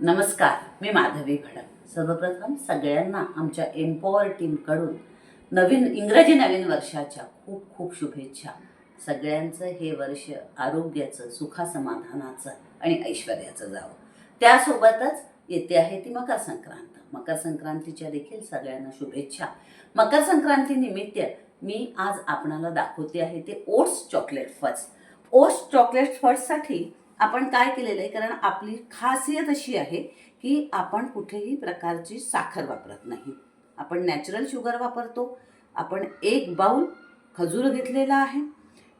नमस्कार मी माधवी भडक सर्वप्रथम सगळ्यांना आमच्या एम्पॉवर टीमकडून नवीन इंग्रजी नवीन वर्षाच्या खूप खूप शुभेच्छा. सगळ्यांचं हे वर्ष आरोग्याचं सुखासमाधानाचं आणि ऐश्वर्याचं जावं. त्यासोबतच येते आहे ती मकर संक्रांत. मकर संक्रांतीच्या देखील सगळ्यांना शुभेच्छा. मकर संक्रांतीनिमित्त मी आज आपणाला दाखवते आहे ते oats chocolate fudge oats chocolate फजसाठी आपण काय केलेलं आहे? कारण आपली खासियत अशी आहे की आपण कुठेही प्रकारची साखर वापरत नाही. आपण नॅचरल शुगर वापरतो. आपण एक बाऊल खजूर घेतलेला आहे.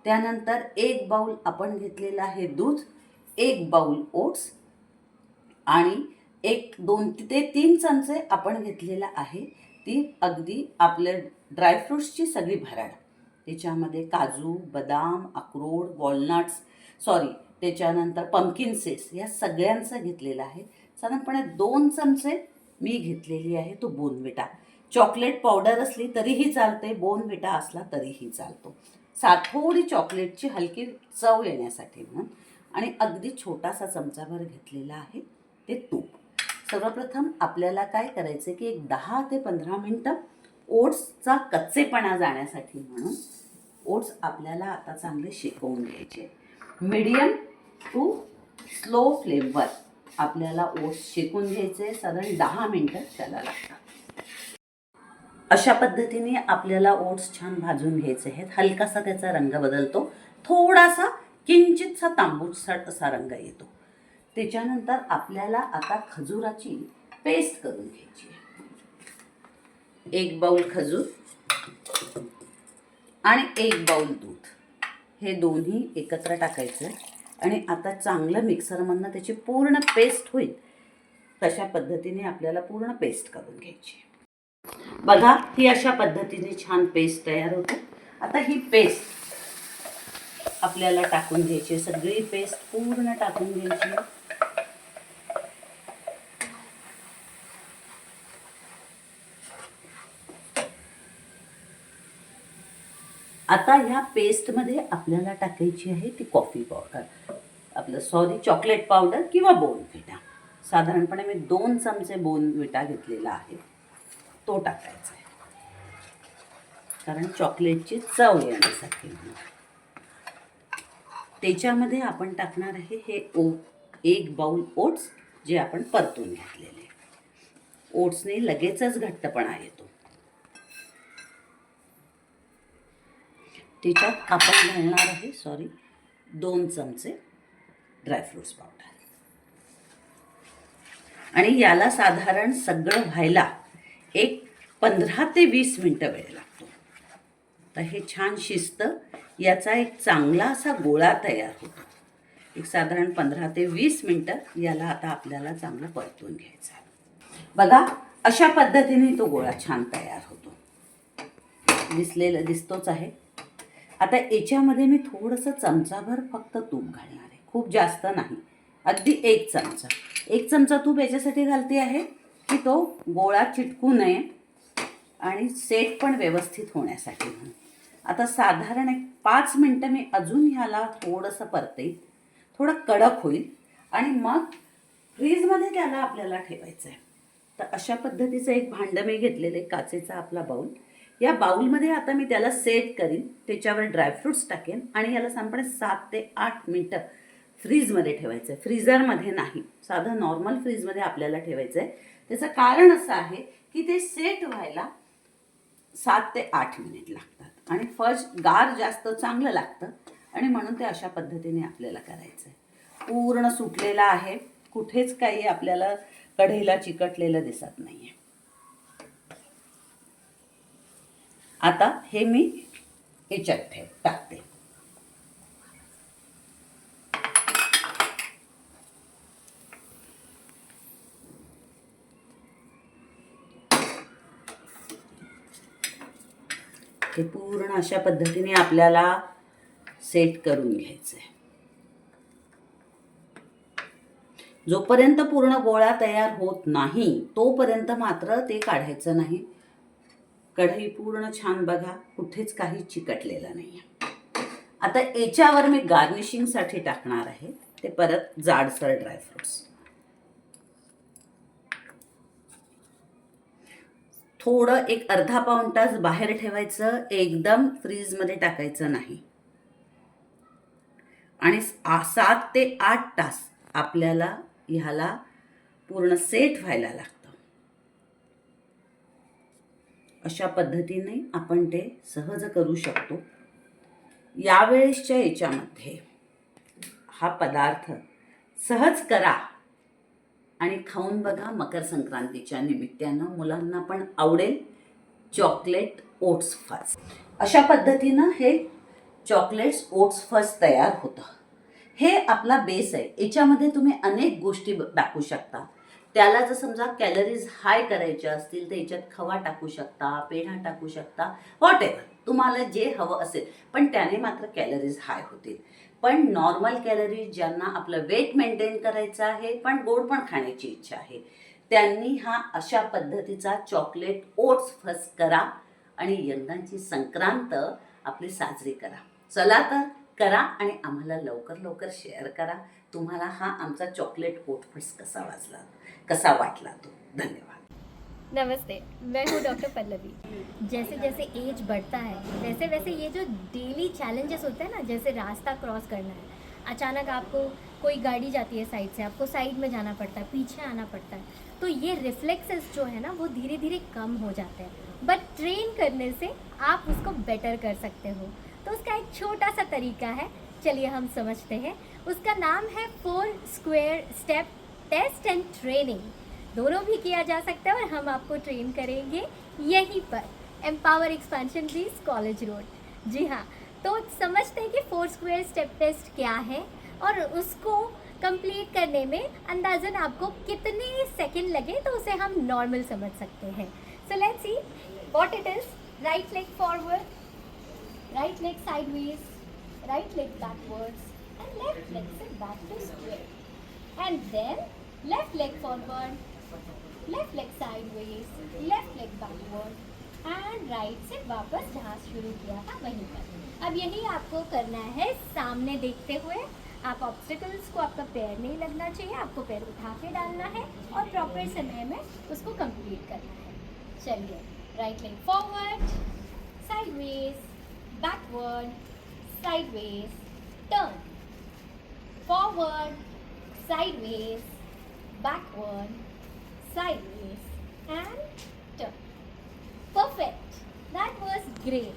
त्यानंतर एक बाऊल आपण घेतलेलं आहे दूध एक बाऊल ओट्स आणि एक दोन ते तीन चमचे आपण घेतलेला आहे ती अगदी आपल्या ड्रायफ्रूट्सची सगळी भराड. त्याच्यामध्ये काजू बदाम अक्रोड वॉलनट्स सॉरी त्याच्यानंतर पंकिन सीड्स या सगळ्यांचं घेतलेलं आहे. साधारणपणे दोन चमचे मी घेतलेली आहे तो बोनविटा. चॉकलेट पावडर असली तरीही चालते बोनविटा असला तरीही चालतो. सा थोडी चॉकलेटची हलकी चव येण्यासाठी म्हणून आणि अगदी छोटासा चमचाभर घेतलेला आहे ते तूप. सर्वप्रथम आपल्याला काय करायचं की एक दहा ते पंधरा मिनटं ओट्सचा कच्चेपणा जाण्यासाठी म्हणून ओट्स आपल्याला आता चांगले शिकवून घ्यायचे. मीडियम टू स्लो फ्लेमवर आपल्याला ओट्स शेकून घ्यायचे साधारण दहा मिनटं त्याला लागतात. अशा पद्धतीने आपल्याला ओट्स छान भाजून घ्यायचे आहेत. हलकासा त्याचा रंग बदलतो. थोडासा किंचितसा तांबूटसट असा रंग येतो. त्याच्यानंतर आपल्याला आता खजुराची पेस्ट करून घ्यायची आहे. एक बाऊल खजूर आणि एक बाऊल दूध. हे दोन्ही एकत्र टाकायचं आणि आता चांगलं मिक्सरमधनं त्याची पूर्ण पेस्ट होईल. तशा पद्धतीने आपल्याला पूर्ण पेस्ट करून घ्यायची बघा ही अशा पद्धतीने छान पेस्ट तयार होते. आता ही पेस्ट आपल्याला टाकून घ्यायची सगळी पेस्ट पूर्ण टाकून घ्यायची आता ह्या पेस्टमध्ये आपल्याला टाकायची आहे ती कॉफी पावडर आपलं सॉरी चॉकलेट पावडर किंवा बोनविटा साधारणपणे मी दोन चमचे बोनविटा घेतलेला आहे. तो टाकायचा आहे. कारण चॉकलेटची चव येण्यासाठी त्याच्यामध्ये आपण टाकणार आहे हे ओ एक बाऊल ओट्स जे आपण परतून घेतलेले. ओट्सने लगेचच घट्टपणा येतो. त्याच्यात आपण घालणार आहे सॉरी दोन चमचे ड्रायफ्रूट्स पावडर आणि याला साधारण सगळं व्हायला एक पंधरा ते वीस मिनटं वेळ लागतो. तर हे छान शिजतं याचा एक चांगला असा गोळा तयार होतो. एक साधारण पंधरा ते वीस मिनटं याला आता आपल्याला चांगलं परतून घ्यायचं बघा अशा पद्धतीने तो गोळा छान तयार होतो. दिसलेलं दिसतोच आहे. आता याच्यामध्ये मी थोडंसं चमचाभर फक्त तूप घालणार आहे. खूप जास्त नाही. अगदी एक चमचा. एक चमचा तूप याच्यासाठी घालते आहे की तो गोळा चिटकू नये आणि सेट पण व्यवस्थित होण्यासाठी म्हणून. आता साधारण एक पाच मिनटं मी अजून ह्याला थोडंसं परते थोडं कडक होईल. आणि मग फ्रीजमध्ये त्याला आपल्याला ठेवायचं आहे तर अशा पद्धतीचं एक भांडं मी घेतलेलं आहे काचेचा आपला बाऊल या बाऊलमध्ये आता मी त्याला सेट करीन. त्याच्यावर ड्रायफ्रुट्स टाकेन आणि याला साधारणपणे सात ते आठ मिनटं फ्रीजमध्ये ठेवायचं आहे फ्रीजरमध्ये नाही. साधं नॉर्मल फ्रीजमध्ये आपल्याला ठेवायचं आहे त्याचं कारण असं आहे की ते सेट व्हायला सात ते आठ मिनिट लागतात. आणि फर्स्ट गार जास्त चांगलं लागतं आणि म्हणून ते अशा पद्धतीने आपल्याला करायचं आहे पूर्ण सुटलेलं आहे. कुठेच काही आपल्याला कढईला चिकटलेलं दिसत नाही आहे आता हे मी याच्यात ठेव टाकते. हे पूर्ण अशा पद्धतीने आपल्याला सेट करून घ्यायचं आहे जोपर्यंत पूर्ण गोळा तयार होत नाही तोपर्यंत मात्र ते काढायचं नाही. कढई पूर्ण छान बघा कुठेच काही चिकटलेलं नाही आता याच्यावर मी गार्निशिंगसाठी टाकणार आहे ते परत जाडसर ड्रायफ्रुट्स थोडं एक अर्धा पाऊण तास बाहेर ठेवायचं एकदम फ्रीजमध्ये टाकायचं नाही. आणि सात ते आठ तास आपल्याला ह्याला पूर्ण सेट व्हायला लागतं. अशा पद्धतीने आपण ते सहज करू शकतो. यावेळेसच्या याच्यामध्ये हा पदार्थ सहज करा आणि खाऊन बघा मकर संक्रांतीच्या निमित्तानं मुलांना पण आवडेल चॉकलेट ओट्स फस अशा पद्धतीनं हे चॉकलेट्स ओट्स फस तयार होतं. हे आपला बेस आहे. याच्यामध्ये तुम्ही अनेक गोष्टी ब- टाकू शकता. त्याला जर समजा कॅलरीज हाय करायच्या असतील तर याच्यात खवा टाकू शकता पेढा टाकू शकता व्हॉट एव्हर तुम्हाला जे हवं असेल. पण त्याने मात्र कॅलरीज हाय होतील. पण नॉर्मल कॅलरीज ज्यांना आपलं वेट मेंटेन करायचं आहे पण गोड पण खाण्याची इच्छा आहे त्यांनी हा अशा पद्धतीचा चॉकलेट ओट्स फर्स्ट करा आणि यंदाची संक्रांत आपली साजरी करा. चला तर करा आणि आम्हाला लवकर लवकर शेअर करा. तुम्हाला हा आमचा चॉकलेट ओटफस कसा वाजला? कसा वाटला तो? धन्यवाद. नमस्ते, मैं हूँ डॉक्टर पल्लवी. जैसे जैसे एज बढ़ता है, वैसे वैसे ये जो डेली चैलेंजेस होते हैं ना, जैसे रास्ता क्रॉस करना है, अचानक आपको कोई गाड़ी जाती है साइड से, आपको साइड में जाना पड़ता है, पीछे आना पड़ता है तो ये रिफ्लेक्सेस जो है ना, वो धीरे धीरे कम हो जाते हैं. बट ट्रेन करने से आप उसको बेटर कर सकते हो. तो उसका एक छोटा सा तरीका है, चलिए हम समझते हैं. उसका नाम है four square step test and training दोनों भी किया जा सकता है और हम आपको ट्रेन करेंगे यहीं पर। Empower expansion bridge college road जी हाँ तो समझते हैं कि फोर स्क्वेयर स्टेप टेस्ट क्या है और उसको कंप्लीट करने में अंदाजन आपको कितने सेकंड लगे तो उसे हम नॉर्मल समझ सकते हैं। So let's see what it is right leg forward right leg sideways, right leg backwards, and left leg से back to square. And then left leg forward, left leg sideways, left leg backward, and right से वापस जहाँ शुरू KIA था वहीं पर। अब यही आपको करना है सामने देखते हुए। आप ऑब्स्टिकल्स को आपका पैर नहीं लगना चाहिए आपको पैर उठा के डालना है और प्रॉपर समय में उसको कंप्लीट करना है। चलिए right leg forward sideways, backward, sideways, turn, forward, sideways, backward, sideways, and turn. Perfect. That was great.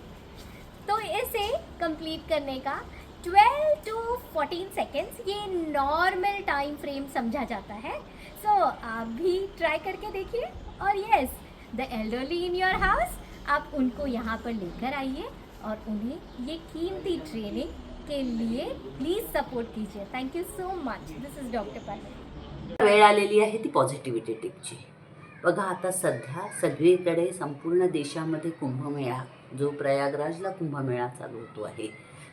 तो इसे कंप्लीट करने का 12 टू 14 सेकेंड्स ये नॉर्मल टाइम फ्रेम समझा जाता है सो so, आप भी ट्राई करके देखिए और yes the elderly in your house आप उनको यहाँ पर लेकर आइए और उन्हें ये कीमती ट्रेनिंग के लिए प्लीज़ सपोर्ट कीजिए। Thank you so much this is doctor Patil वेळ आलेली आहे ती पॉझिटिव्हिटी टिपची बघा आता सध्या सगळीकडे संपूर्ण देशामध्ये कुंभमेळा जो प्रयागराजला कुंभमेळा चालू होतो आहे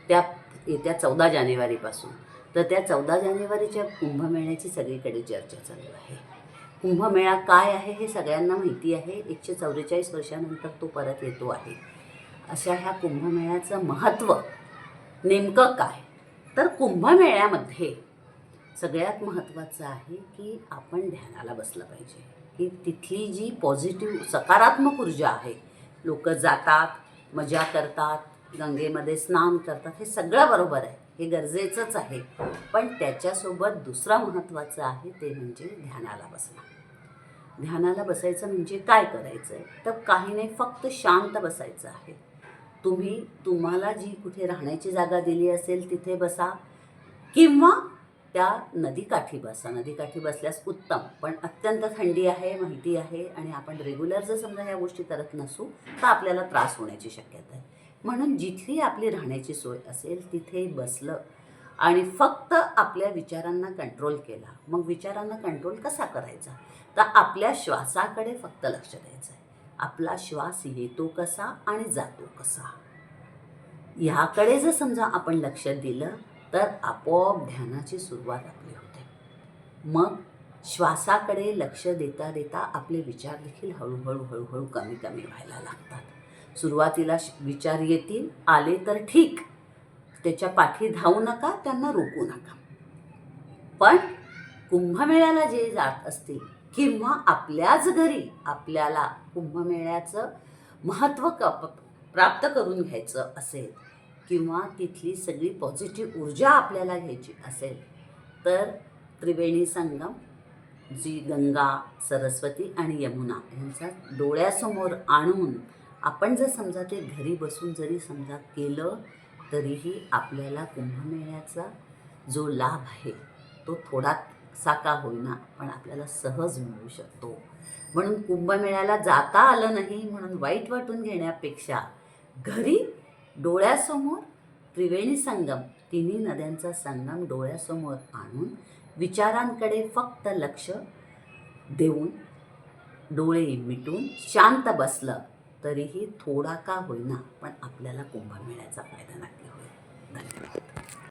त्या येत्या चौदा जानेवारीपासून. तर त्या चौदा जानेवारीच्या कुंभमेळ्याची सगळीकडे चर्चा चालू आहे. कुंभमेळा काय आहे हे सगळ्यांना माहिती आहे. एकशे चौवेचाळीस वर्षानंतर तो परत येतो आहे. अशा ह्या कुंभमेळ्याचं महत्त्व नेमकं काय? तर कुंभमेळ्यामध्ये सगळ्यात महत्त्वाचं आहे की आपण ध्यानाला बसलं पाहिजे. की तिथली जी पॉझिटिव्ह सकारात्मक ऊर्जा आहे लोक जातात मजा करतात गंगेमध्ये स्नान करतात हे सगळं बरोबर आहे हे गरजेचंच आहे. पण त्याच्यासोबत दुसरा महत्त्वाचं आहे ते म्हणजे ध्यानाला बसणं. ध्यानाला बसायचं म्हणजे काय करायचं आहे तर काही नाही फक्त शांत बसायचं आहे. तुम्ही तुम्हाला जी कुठे राहण्याची जागा दिली असेल तिथे बसा. किंवा त्या नदीकाठी बसा. नदीकाठी बसल्यास उत्तम. पण अत्यंत थंडी आहे माहिती आहे आणि आपण रेग्युलर जर समजा या गोष्टी करत नसू तर आपल्याला त्रास होण्याची शक्यता आहे. म्हणून जिथली आपली राहण्याची सोय असेल तिथे बसलं आणि फक्त आपल्या विचारांना कंट्रोल केला. मग विचारांना कंट्रोल कसा करायचा? तर आपल्या श्वासाकडे फक्त लक्ष द्यायचं आहे. आपला श्वास येतो कसा आणि जातो कसा? ह्याकडे जर समजा आपण लक्ष दिलं तर आपोआप ध्यानाची सुरुवात आपली होते. मग श्वासाकडे लक्ष देता देता आपले विचार देखील हळूहळू हळूहळू कमी कमी व्हायला लागतात. सुरुवातीला श- विचार येतील आले तर ठीक. त्याच्या पाठी धावू नका त्यांना रोखू नका. पण कुंभमेळ्याला जे जात असतील किंवा आपल्याच घरी आपल्याला कुंभमेळ्याचं महत्त्व क प्राप्त करून घ्यायचं असेल किंवा तिथली सगळी पॉझिटिव्ह ऊर्जा आपल्याला घ्यायची असेल तर त्रिवेणी संगम जी गंगा सरस्वती आणि यमुना यांचा डोळ्यासमोर आणून आपण जर समजा ते घरी बसून जरी समजा केलं तरीही आपल्याला कुंभमेळ्याचा जो लाभ आहे तो थोडा साका होईना पण आपल्याला सहज मिळू शकतो. म्हणून कुंभमेळ्याला जाता आलं नाही म्हणून वाईट वाटून घेण्यापेक्षा घरी डोळ्यासमोर त्रिवेणी संगम तिन्ही नद्यांचा संगम डोळ्यासमोर आणून विचारांकडे फक्त लक्ष देऊन डोळे मिटून शांत बसलं तरीही थोडा का होईना पण आपल्याला कुंभमेळ्याचा फायदा नक्की होईल. धन्यवाद.